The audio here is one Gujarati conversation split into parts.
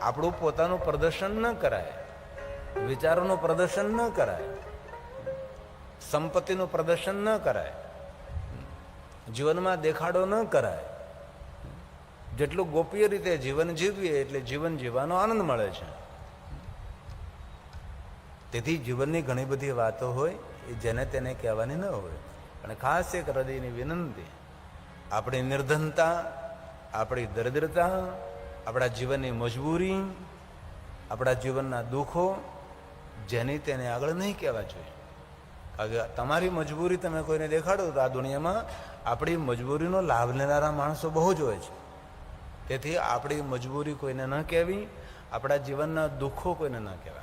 આપણું પોતાનું પ્રદર્શન ન કરાય, વિચારોનું પ્રદર્શન ન કરાય, સંપત્તિનું પ્રદર્શન ન કરાય, જીવનમાં દેખાડો ન કરાય. જેટલું ગોપ્ય રીતે જીવન જીવીએ એટલે જીવન જીવવાનો આનંદ મળે છે. તેથી જીવનની ઘણી બધી વાતો હોય, એ જેને તેને કહેવાની ન હોય. અને ખાસ એક હૃદયની વિનંતી, આપણી નિર્ધનતા, આપણી દરિદ્રતા આપણા જીવનની મજબૂરી, આપણા જીવનના દુઃખો જેની તેને આગળ નહીં કહેવા જોઈએ. કારણ કે તમારી મજબૂરી તમે કોઈને દેખાડો તો આ દુનિયામાં આપણી મજબૂરીનો લાભ લેનારા માણસો બહુ જ હોય છે. તેથી આપણી મજબૂરી કોઈને ન કહેવી, આપણા જીવનના દુઃખો કોઈને ન કહેવાય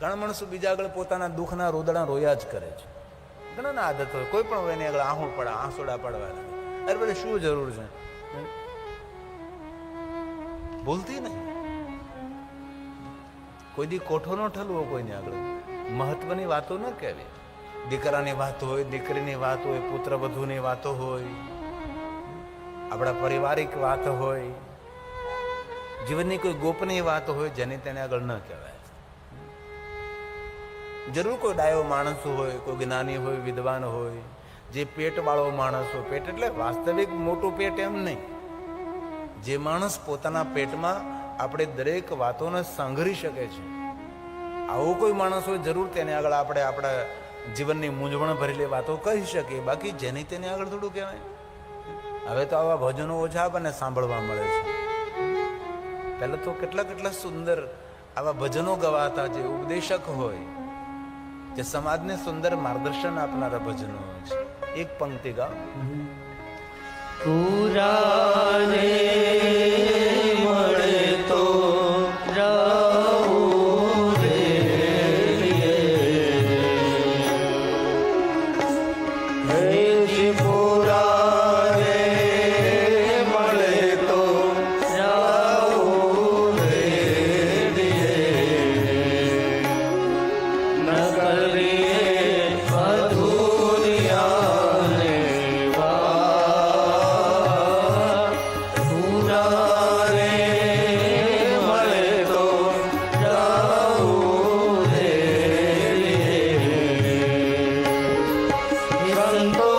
ઘણા માણસો બીજા આગળ પોતાના દુઃખના રોદડા રોયા જ કરે છે. ઘણાના આદત હોય, કોઈ પણ હોય એની આગળ આહું પડે, આંસોડા પડવા લાગે અરે, બધે શું જરૂર છે? ભૂલતી નહીં. કોઈ દી કોઠો ન ઠલવો કોઈને આગળ. મહત્વની વાતો ન કહેવી. દીકરાની વાત હોય, દીકરીની વાત હોય, પુત્ર વધુની વાતો હોય, આપણા પારિવારિક વાત હોય, જીવનની કોઈ ગોપનીય વાત હોય જેની તેને આગળ ન કહેવાય. જરૂર કોઈ ડાયો માણસ હોય, કોઈ જ્ઞાની હોય, વિદ્વાન હોય, જે પેટવાળો માણસ હોય. પેટ એટલે વાસ્તવિક મોટું પેટ એમ નહીં. જે માણસ પોતાના પેટમાં આપણે દરેક વાતોને સાંઘરી શકે છે. આવો કોઈ માણસ હોય, જરૂર તેને આગળ આપણે આપણા જીવનની મૂંઝવણ ભરેલી વાતો કહી શકીએ. બાકી જેની તેને આગળ થોડું કહેવાય. હવે તો આવા ભજનો ઓછા આપણને સાંભળવા મળે છે. પહેલાં તો કેટલા કેટલા સુંદર આવા ભજનો ગવાતા જે ઉપદેશક હોય. જે સમાજને સુંદર માર્ગદર્શન આપનારા ભજનો હોય છે. એક પંક્તિ ગાઓ. પુરાને સંતો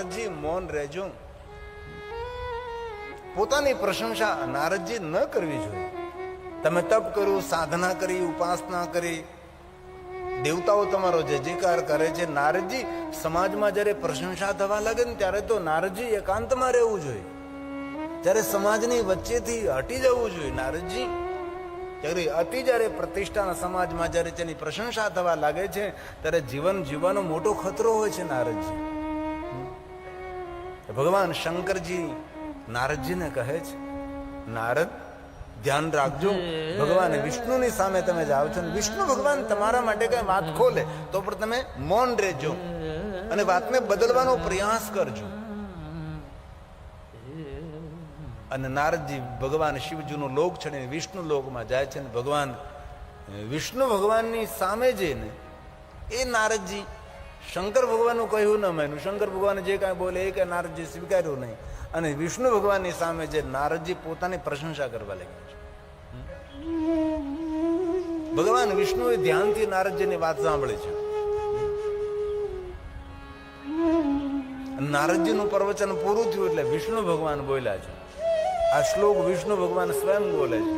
નારદજી મૌન રહેજો. પોતાની પ્રશંસા નારદજી ન કરવી જોઈએ. તમે તપ કર્યું સાધના કરી, ઉપાસના કરી. દેવતાઓ તમારો જે જયકાર કરે છે, નારદજી સમાજમાં જ્યારે પ્રશંસા થવા લાગે ને ત્યારે તો નારદજી એકાંતમાં રહેવું જોઈએ. ત્યારે સમાજની વચ્ચેથી હટી જવું જોઈએ નારદજી. ત્યારે અતિ જ્યારે પ્રતિષ્ઠાના સમાજમાં જ્યારે તેની પ્રશંસા થવા લાગે છે, ત્યારે જીવન જીવવાનો મોટો ખતરો હોય છે નારદજી. ભગવાન શંકરજી નારદજીને કહે છે, નારદ, ધ્યાન રાખજો. ભગવાન વિષ્ણુની સામે તમે જાઓ છો વિષ્ણુ ભગવાન તમારા માટે કઈ વાત ખોલે તો પણ તમે મૌન રહેજો અને વાતને બદલવાનો પ્રયાસ કરજો. અને નારદજી ભગવાન શિવજીનો લોક છોડીને વિષ્ણુ લોકમાં જાય છે અને ભગવાન વિષ્ણુ ભગવાનની સામે જઈને એ નારદજી શંકર ભગવાનનું કહ્યું ન માન્યું. શંકર ભગવાન જે કાંઈ બોલે એ કાંઈ નારદજી સ્વીકાર્યું નહીં. અને વિષ્ણુ ભગવાનની સામે જે નારદજી પોતાની પ્રશંસા કરવા લાગ્યા છે. ભગવાન વિષ્ણુએ ધ્યાનથી નારદજીની વાત સાંભળી છે. નારદજીનું પ્રવચન પૂરું થયું એટલે વિષ્ણુ ભગવાન બોલ્યા છે. આ શ્લોક વિષ્ણુ ભગવાન સ્વયં બોલે છે.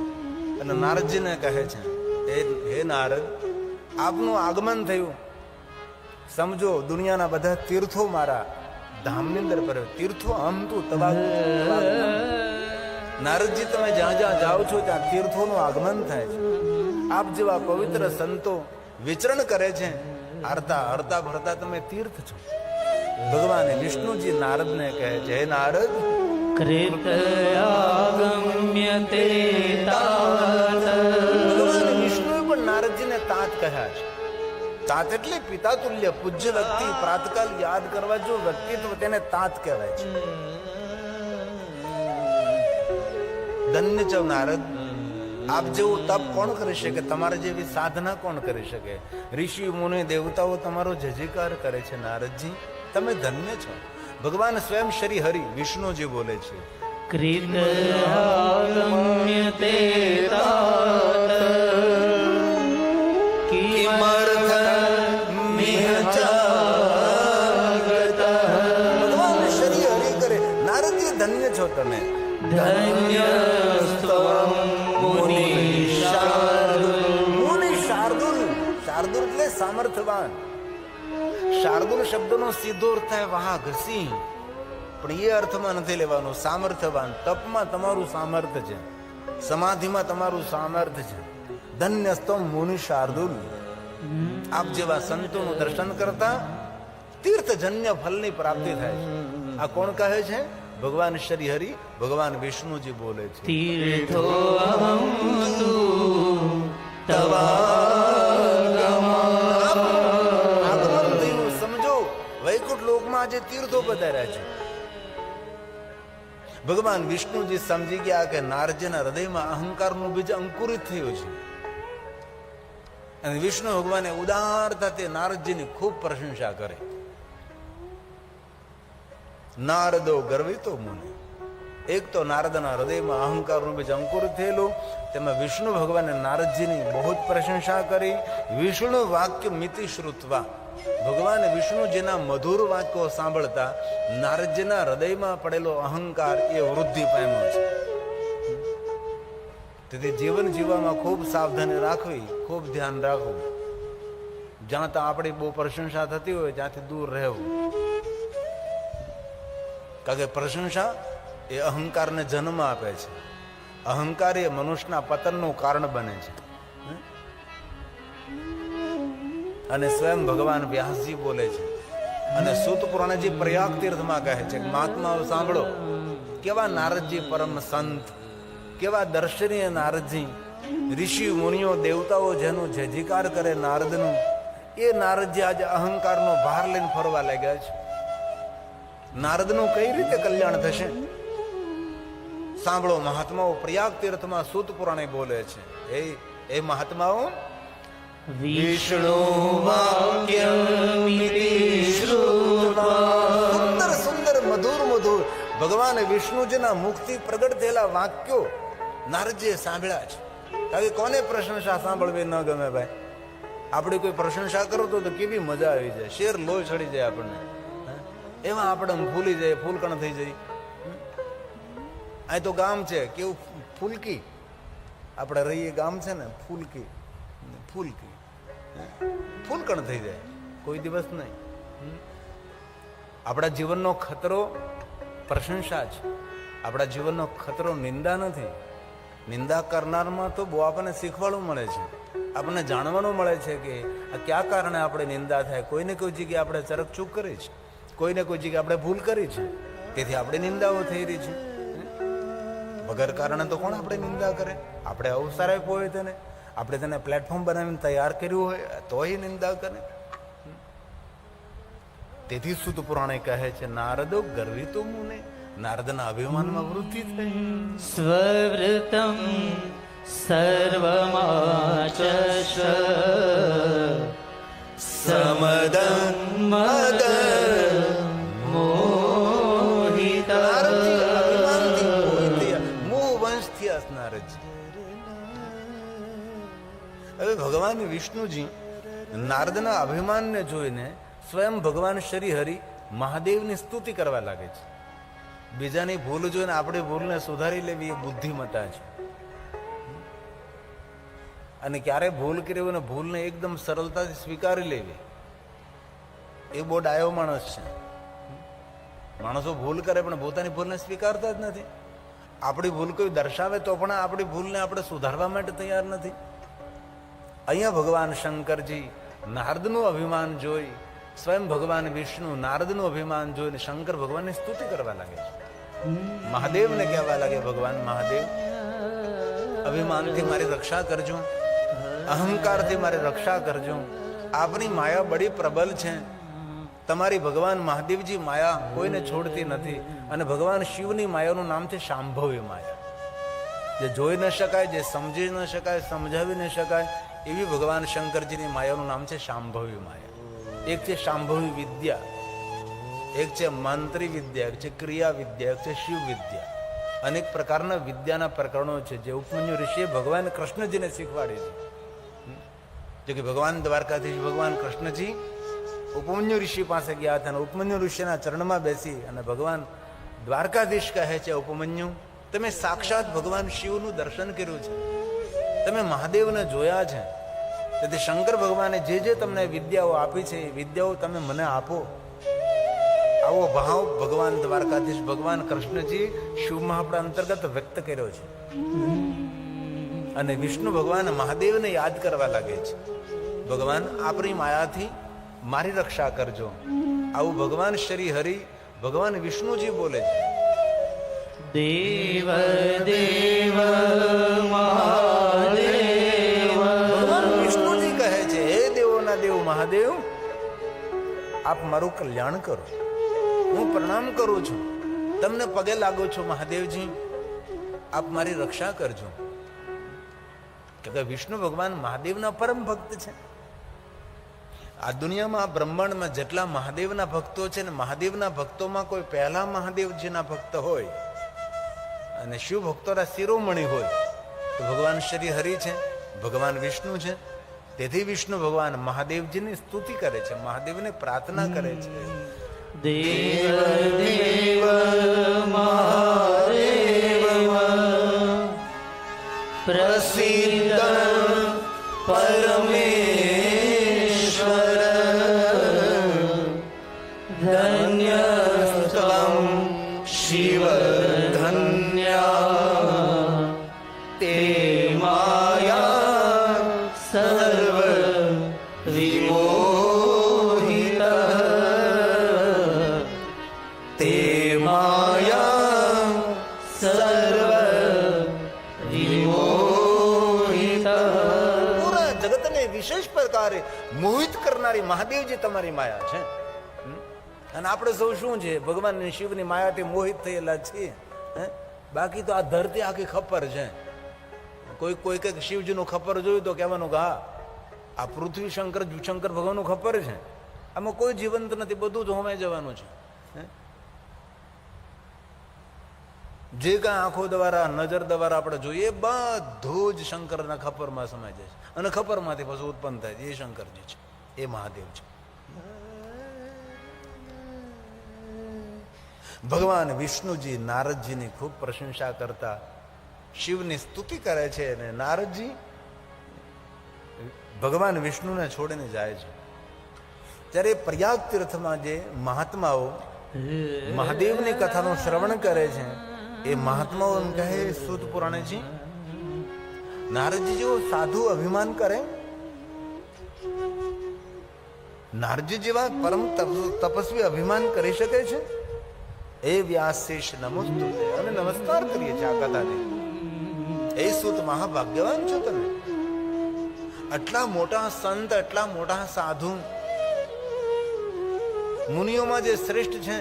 અને નારદજીને કહે છે, હે હે નારદ, આપનું આગમન થયું. સમજો દુનિયાના બધા તીર્થો મારા ધામની અંદર પર તીર્થો આમ તું તબાકુ નારદજી તમે જ્યાં જ્યાં જાઓ છો ત્યાં તીર્થોનું આગમન થાય છે. આપ જેવા પવિત્ર સંતો વિચરણ કરે છે અર્ધા અર્ધા ભરતા તમે તીર્થ છો. ભગવાન વિષ્ણુજી નારદને કહે છે હે નારદ કૃતયાગમ્યતે તાત ભગવાન વિષ્ણુએ પણ નારદજીને તાત કહ્યા છે. તાત એટલે પિતા તુલ્ય પૂજ્ય વ્યક્તિ પ્રાતકાલ યાદ કરવા જો વ્યક્તિત્વ તેને તાત કહેવાય છે. ધન્ય છો નારદ આપ જેવું તપ કોણ કરી શકે? તમારે જેવી સાધના કોણ કરી શકે? ઋષિ મુનિ દેવતાઓ તમારો જજીકાર કરે છે નારદજી. તમે ધન્ય છો. ભગવાન સ્વયં શ્રી હરિ વિષ્ણુજી બોલે છે. કૃત તમે. ધન્ય સામર્થવાન શાર્દુલ. શબ્દનો સીધો અર્થ થાય વાહ ઘસી પણ એ અર્થમાં નથી લેવાનો. સામર્થવાન તપમાં તમારું સામર્થ્ય છે. સમાધિમાં તમારું સામર્થ છે. ધન્યસ્તમ મુનિ શાર્દુલ. આપ જેવા સંતોનું દર્શન કરતા તીર્થજન્ય ફલની પ્રાપ્તિ થાય છે. આ કોણ કહે છે? ભગવાન શ્રી હરિ ભગવાન વિષ્ણુજી બોલે છે. તીર્થો સમજો વૈકુંઠ લોકમાં આજે તીર્થો પધાર્યા છે. ભગવાન વિષ્ણુજી સમજી ગયા કે નારજીના હૃદયમાં અહંકારનું બીજ અંકુરિત થયું છે. અને વિષ્ણુ ભગવાને ઉદારતા તે નારદજીની ખૂબ પ્રશંસા કરે. નારદો ગર્વિતો મુનિ. એક તો નારદના હૃદયમાં અહંકાર રૂપે અંકુર થયેલું, તેમાં વિષ્ણુ ભગવાને નારદજીની બહુ જ પ્રશંસા કરી. વિષ્ણુ વાક્ય મિતિ શ્રુતવા ભગવાન વિષ્ણુજીના મધુર વાક્યો સાંભળતા નારદજીના હૃદયમાં પડેલો અહંકાર એ વૃદ્ધિ પામ્યો છે. તેથી જીવન જીવવામાં ખૂબ સાવધાની રાખવી, ખૂબ ધ્યાન રાખવું. જ્યાં ત્યાં આપણી બહુ પ્રશંસા થતી હોય, ત્યાંથી દૂર રહેવું. કારણ કે પ્રશંસા એ અહંકારને જન્મ આપે છે. અહંકાર એ મનુષ્યના પતનનું કારણ બને છે. અને સ્વયં ભગવાન વ્યાસજી બોલે છે. અને સુત પુરાણજી પ્રયાગ તીર્થમાં કહે છે મહાત્માઓ, સાંભળો. કેવા નારદજી પરમ સંત, કેવા દર્શનીય નારદજી. ઋષિ, મુનિઓ, દેવતાઓ જેનું જયધિકાર કરે નારદનું, એ નારદજી આજે અહંકારનો ભાર લઈને ફરવા લાગ્યા છે. નારદનું કઈ રીતે કલ્યાણ થશે? સાંભળો મહાત્માઓ પ્રયાગ તીર્થમાં સૂત પુરાણે બોલે છે. એ એ મહાત્માઓ? વિષ્ણુ સુંદર સુંદર મધુર મધુર. ભગવાન વિષ્ણુજીના મુખથી પ્રગટ થયેલા વાક્યો નારદજીએ સાંભળ્યા છે. કે કોને પ્રશંસા સાંભળવી ન ગમે ભાઈ? આપણે કોઈ પ્રશંસા કરો તો કેવી મજા આવી જાય. શેર લોહી ચડી જાય આપણને? એમાં આપણે ભૂલી જાય ફૂલકણ થઈ જાય અહીં તો ગામ છે, કેવું ફૂલકી. આપણે રહીએ ગામ છે ને, ફૂલકી. ફૂલકી. ફૂલકણ થઈ જાય, કોઈ દિવસ નહીં. આપણા જીવનનો ખતરો પ્રશંસા છે. આપણા જીવનનો ખતરો નિંદા નથી. નિંદા કરનારમાં તો બહુ આપણને શીખવાડવું મળે છે. આપણને જાણવાનું મળે છે કે આ કયા કારણે આપણે નિંદા થાય? કોઈને કોઈ જગ્યાએ આપણે ચરકચૂક કરી છે? કોઈને કોઈ જગ્યાએ આપણે ભૂલ કરી છે? તેથી આપણે નિંદાઓ થઈ રહી છે. વગર કારણે તો કોણ આપણે નિંદા કરે? આપણે અવસારાવ્યો હોય તેને. આપણે તેને પ્લેટફોર્મ બનાવીને તૈયાર કર્યું હોય, તોય નિંદા કરે. તેથી સુત પુરાણે કહે છે, નારદો, ગરવી તો મુને. નારદના અભિમાનમાં વૃદ્ધિ થઈ. સ્વવૃતમ સર્વમાચ સમદન મદન આ હવે ભગવાન વિષ્ણુજી નારદના અભિમાનને જોઈને સ્વયં ભગવાન શ્રી હરિ મહાદેવની સ્તુતિ કરવા લાગે છે. બીજાની ભૂલ જોઈને આપણી ભૂલને સુધારી લેવી એ બુદ્ધિમતા છે. અને ક્યારે ભૂલ કરી અને ભૂલને એકદમ સરળતાથી સ્વીકારી લેવી, એ બહુ ડાયો માણસ છે. માણસો ભૂલ કરે પણ પોતાની ભૂલને સ્વીકારતા જ નથી. આપણી ભૂલ કોઈ દર્શાવે તો પણ આપણી ભૂલને આપણે સુધારવા માટે તૈયાર નથી. અહીંયા ભગવાન શંકરજી નારદનું અભિમાન જોઈ, સ્વયં ભગવાન વિષ્ણુ નારદનું અભિમાન જોઈને શંકર ભગવાનની સ્તુતિ કરવા લાગે છે. મહાદેવને કહેવા લાગે, ભગવાન મહાદેવ, અભિમાનથી મારી રક્ષા કરજો, અહંકારથી મારી રક્ષા કરજો. આપની માયા બડી પ્રબલ છે. તમારી ભગવાન મહાદેવજી માયા કોઈને છોડતી નથી. અને ભગવાન શિવની માયાનું નામ છે શાંભવ્ય માયા. જે જોઈ ન શકાય, જે સમજી ન શકાય, સમજાવી ન શકાય, એવી ભગવાન શંકરજીની માયાનું નામ છે શાંભવ્ય માયા. એક છે શાંભવી વિદ્યા, એક છે મંત્રી વિદ્યા, એક છે ક્રિયા વિદ્યા, એક છે શિવ વિદ્યા. અનેક પ્રકારના વિદ્યાના પ્રકરણો છે જે ઉપમન્યુ ઋષિએ ભગવાન કૃષ્ણજીને શીખવાડી છે. જો કે ભગવાન દ્વારકાધીશ ભગવાન કૃષ્ણજી ઉપમન્યુ ઋષિ પાસે ગયા હતા અને ઉપમન્યુ ઋષિના ચરણમાં બેસી અને ભગવાન દ્વારકાધીશ કહે છે ઉપમન્યુ, તમે સાક્ષાત ભગવાન શિવનું દર્શન કર્યું છે. તમે મહાદેવને જોયા છે. તેથી શંકર ભગવાને જે જે તમને વિદ્યાઓ આપી છે, એ વિદ્યાઓ તમે મને આપો. આવો ભાવ ભગવાન દ્વારકાધીશ ભગવાન કૃષ્ણજી શિવ આપણા અંતર્ગત વ્યક્ત કર્યો છે. અને વિષ્ણુ ભગવાન મહાદેવને યાદ કરવા લાગે છે. ભગવાન આપણી માયાથી મારી રક્ષા કરજો. આવું ભગવાન શ્રી હરિ ભગવાન વિષ્ણુજી બોલે છે. દેવ દેવ મહાદેવ. ભગવાન વિષ્ણુજી કહે છે હે દેવોના દેવ મહાદેવ આપ મારું કલ્યાણ કરો. હું પ્રણામ કરું છું. તમને પગે લાગુ છું મહાદેવજી. આપ મારી રક્ષા કરજો. કે કે વિષ્ણુ ભગવાન મહાદેવના પરમ ભક્ત છે. આ દુનિયામાં બ્રહ્માંડમાં જેટલા મહાદેવના ભક્તો છે ને મહાદેવના ભક્તોમાં કોઈ પહેલા મહાદેવજીના ભક્ત હોય અને શિવ ભક્તોના શિરોમણી હોય, તો ભગવાન શ્રી હરિ છે, ભગવાન વિષ્ણુ છે. તેથી વિષ્ણુ ભગવાન મહાદેવજીની સ્તુતિ કરે છે, મહાદેવને પ્રાર્થના કરે છે. દેવ મોહિત કરનારી મહાદેવજી તમારી માયા છે? અને આપણે સૌ શું છે? ભગવાન શિવની માયાથી મોહિત થયેલા છીએ? બાકી તો આ ધરતી આખી ખપ્પર છે. કોઈ કોઈ કંઈક શિવજીનું ખપર જોયું તો કહેવાનું કે હા, આ પૃથ્વી શંકર શંકર ભગવાનનું ખપ્પર છે. આમાં કોઈ જીવંત નથી, બધું જ હોમે જવાનું છે? જે કાંઈ આંખો દ્વારા, નજર દ્વારા આપણે જોઈએ, બધું જ શંકરના ખપરમાં સમાય જાય છે. અને ખપરમાંથી પછી ઉત્પન્ન થાય છે, એ શંકરજી છે. એ મહાદેવ છે. ભગવાન વિષ્ણુજી નારદજીની ખૂબ પ્રશંસા કરતા શિવની સ્તુતિ કરે છે અને નારદજી ભગવાન વિષ્ણુને છોડીને જાય છે. ત્યારે પ્રયાગ તીર્થમાં જે મહાત્માઓ મહાદેવની કથાનું શ્રવણ કરે છે, એ મહાત્માઓ એમ કહે સુદ પુરાણેજી નારદજી જેવો સાધુ અભિમાન કરે નારજી જેવા પરમ તપ- તપસ્વી અભિમાન કરી શકે છે? એ વ્યાસેશ નમસ્તુ અને નમસ્કાર કરીએ છીએ આ કથાથી એ સુત મહાભાગ્યવાન છો તમે. આટલા મોટા સંત, આટલા મોટા સાધુ, મુનિઓમાં જે શ્રેષ્ઠ છે,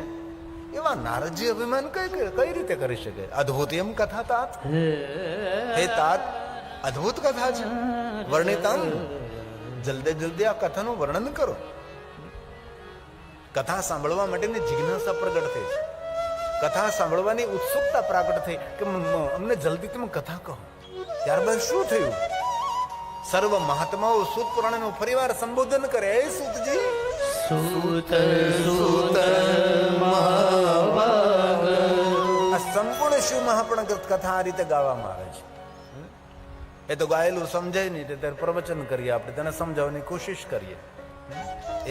એવા નારજી અભિમાન કઈ કઈ- રીતે કરી શકે? અદ્ભુત એમ કથા તાત. હે તાત, અદ્ભુત કથા છે. વર્ણિતમ જલ્દી જલ્દી આ કથાનું વર્ણન કરો. કથા સાંભળવા માટેની જિજ્ઞાસા પ્રગટ થઈ. છે કથા સાંભળવાની ઉત્સુકતા પ્રગટ થઈ કે અમને જલ્દી તમે કથા કહો. ત્યારબાદ શું થયું? સર્વ મહાત્માઓ સુત પુરાણનો ફરીવાર સંબોધન કરે. એ સુતજી. સુત સુત આ સંપૂર્ણ શિવ મહાપણ કથા આ રીતે ગાવામાં આવે છે. એ તો ગાયેલું સમજાય નહીં તે ત્યારે પ્રવચન કરીએ આપણે તેને સમજાવવાની કોશિશ કરીએ.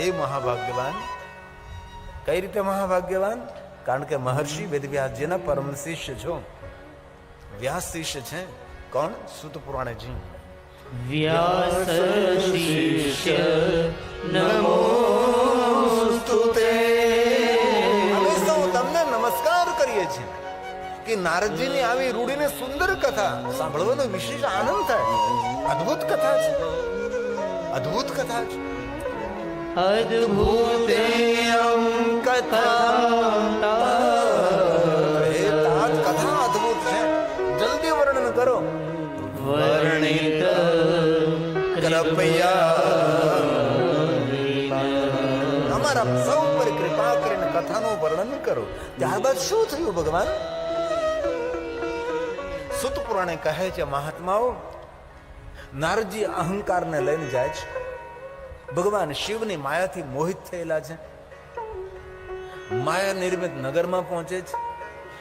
એ મહાભાગ્યવાન કઈ રીતે મહાભાગ્યવાન? કારણ કે મહર્ષિ વેદવ્યાસજીના પરમ શિષ્ય છો. વ્યાસ શિષ્ય છે. કોણ? સુત પુરાણજી. વ્યાસ શિષ્ય નમો તમને નમસ્કાર કરીએ છીએ કે નારદજીની આવી રૂડીને સુંદર કથા સાંભળવાનો વિશેષ આનંદ થાય. અદ્ભુત કથા છે. અદ્ભુત કથા છે. અદ્ભુતેયં કથા કથા અદ્ભુત છે જલ્દી વર્ણન કરો વર્ણિત કૃપયા. અમારા સૌ પર કૃપા કરીને કથાનું વર્ણન કરો. ત્યારબાદ શું થયું ભગવાન? સુત પુરાણે કહે છે મહાત્માઓ નારજી અહંકારને લઈને જાય છે. ભગવાન શિવની માયાથી મોહિત થયેલા છે. માયા નિર્મિત નગરમાં પહોંચે છે.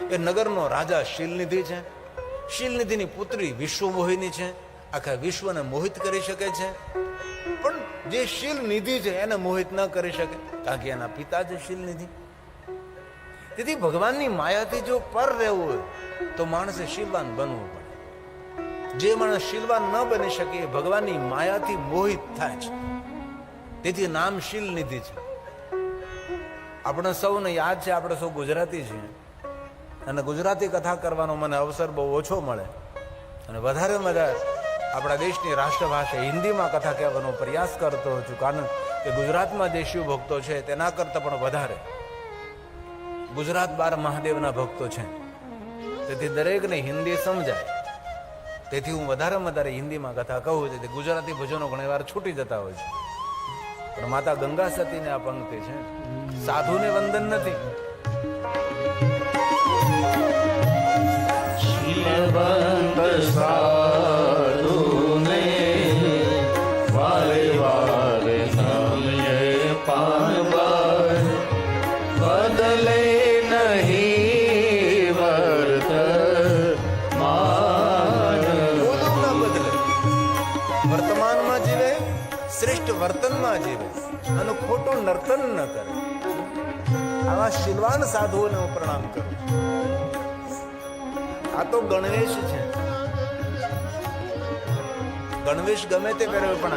એ નગરનો રાજા શીલનિધિ છે. શીલનિધિની પુત્રી વિશ્વમોહિની છે. આખા વિશ્વને મોહિત કરી શકે છે. પણ જે શીલનિધિ છે, એને મોહિત ન કરી શકે. કારણ કે એના પિતા છે શિલનિધિ. તેથી ભગવાનની માયાથી જો પર રહેવું હોય, તો માણસે શીલવાન બનવું પડે. જે માણસ શીલવાન ન બની શકે ભગવાનની માયાથી મોહિત થાય છે. તેથી નામ શીલ નિધિ છે. આપણે સૌને યાદ છે, આપણે સૌ ગુજરાતી છીએ. અને ગુજરાતી કથા કરવાનો મને અવસર બહુ ઓછો મળે. અને વધારે મજા આપણા દેશની રાષ્ટ્રભાષા હિન્દીમાં કથા કહેવાનો પ્રયાસ કરતો છું, કારણ કે ગુજરાતમાં દેશીય ભક્તો છે, તેના કરતાં પણ વધારે ગુજરાત બાર મહાદેવના ભક્તો છે. તેથી દરેકને હિન્દી સમજાય. તેથી હું વધારે વધારે હિન્દીમાં કથા કહું છું. તેથી ગુજરાતી ભજનો ઘણી વાર છૂટી જતા હોય છે. પણ માતા ગંગા સતીને આ પંક્તિ છે. સાધુને વંદન નથી. નર્તન ન કરે. આવા શિલવાન સાધુઓને હું પ્રણામ કરું આ તો ગણવેશ છે. ગણવેશ ગમે તે કરે પણ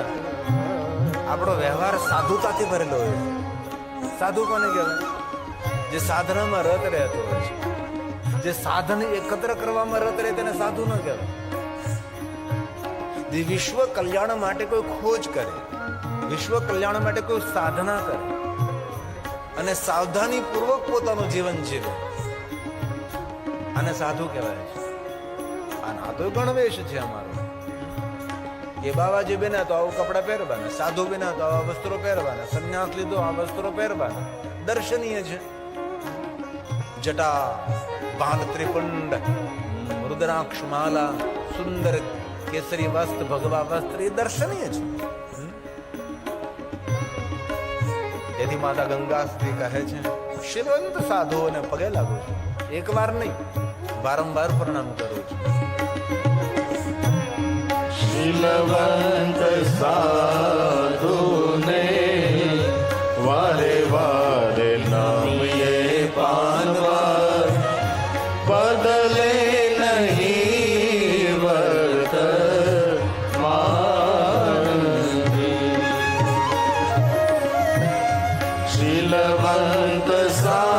આપણો વ્યવહાર સાધુતાથી ભરેલો હોય. સાધુ કોને કહેવાય? જે સાધનામાં રત રહેતો હોય છે. જે સાધન એકત્ર કરવામાં રત રહે તેને સાધુ ન કહેવાય. વિશ્વ કલ્યાણ માટે કોઈ ખોજ કરે. વિશ્વ કલ્યાણ માટે કોઈ સાધના કરે અને સાવધાની પૂર્વક પોતાનું જીવન જીવે. આને સાધુ કહેવાય છે. આ તો ગણવેશ છે અમારો. એ બાવાજી બિના તો આવું કપડાં પહેરવાના, સાધુ બિના તો આવા વસ્ત્રો પહેરવાના, સંન્યાસ લીધો આ વસ્ત્રો પહેરવાના. દર્શનીય છે. જટા બાલ ત્રિપુંડ રુદ્રાક્ષ માલા સુંદર કેસરી વસ્ત્ર, ભગવા વસ્ત્ર, એ દર્શનીય છે. તેથી માતા ગંગા સ્ત્રી કહે છે શીલવંત સાધુઓને પગે લાગુ છું. એકવાર નહીં, વારંવાર પ્રણામ કરું છું. શીલવંત સાધુને stop.